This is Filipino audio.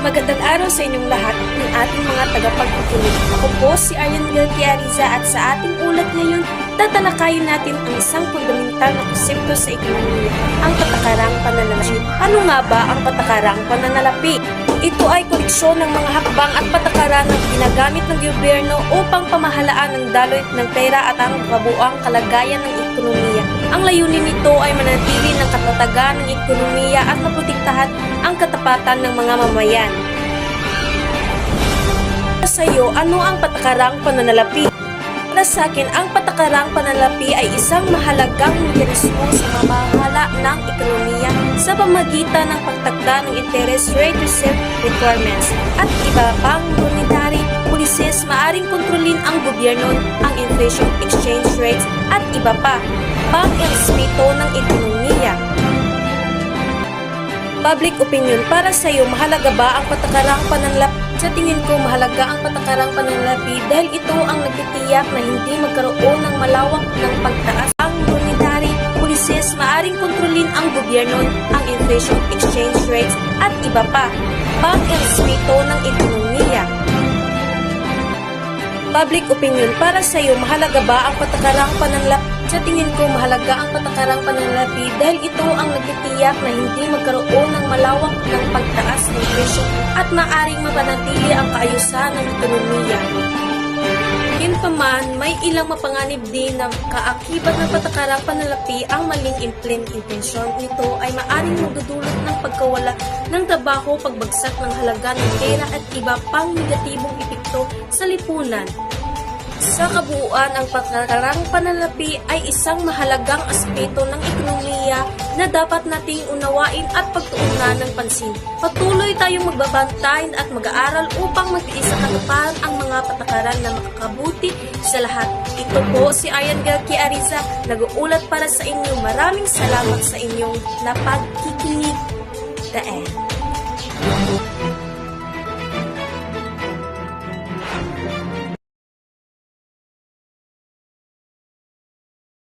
Magandang araw sa inyong lahat ng ating mga tagapagkikinig. Ako po si Aryan Galtiariza at sa ating ulat ngayon, tatalakayin natin ang isang fundamental na konsepto sa ekonomiya, ang patakarang pananalapi. Ano nga ba ang patakarang pananalapi? Ito ay koleksyon ng mga hakbang at patakaran na ginagamit ng gobyerno upang pamahalaan ng daloy ng pera at ang kabuang kalagayan ng ekonomiya. Ang layunin nito ay manatili ng katatagan ng ekonomiya at maprotektahan ang katapatan ng mga mamayan. Sa iyo, ano ang patakarang pananalapi? Para sa akin, ang patakarang pananalapi ay isang mahalagang mekanismo sa mamahala ng ekonomiya sa pamagitan ng pagtakda ng interest rate reserve requirements at iba pang monetary policies maaring kontrolin ang gobyerno, ang inflation exchange rates at iba pa pang Public opinion para sa iyo, mahalaga ba ang patakarang pananalapi? Sa tingin ko, mahalaga ang patakarang pananalapi dahil ito ang nagtitiyak na hindi magkaroon ng malawak ng pagtaas ang monetary policies maaring kontrolin ang gobyerno, ang inflation exchange rates at iba pa pang respeto ng ekonomiya. Public opinion para sa iyo, mahalaga ba ang patakarang pananalapi? Sa tingin ko, mahalaga ang patakarang pananalapi dahil ito ang nagtitiyak na hindi magkaroon ng malawak ng pagtaas ng presyo at maaring mapanatili ang kaayusan ng ekonomiya. Gayunpaman, may ilang mapanganib din na kaakibat ng patakarang panalapi ang maling implement intensyon nito ay maaring magdudulot ng pagkawala ng trabaho, pagbagsak ng halaga ng pera at iba pang negatibong epekto sa lipunan. Sa kabuuan, ang patakarang panalapi ay isang mahalagang aspeto ng ekonomiya na dapat nating unawain at pagtuunan ng pansin. Patuloy tayong magbabantay at mag-aaral upang magtiis sa katuparan ang mga patakaran na makakabuti sa lahat. Ito po si Ayan Galki Ariza, nag-uulat para sa inyo. Maraming salamat sa inyong napagkikinig. The end.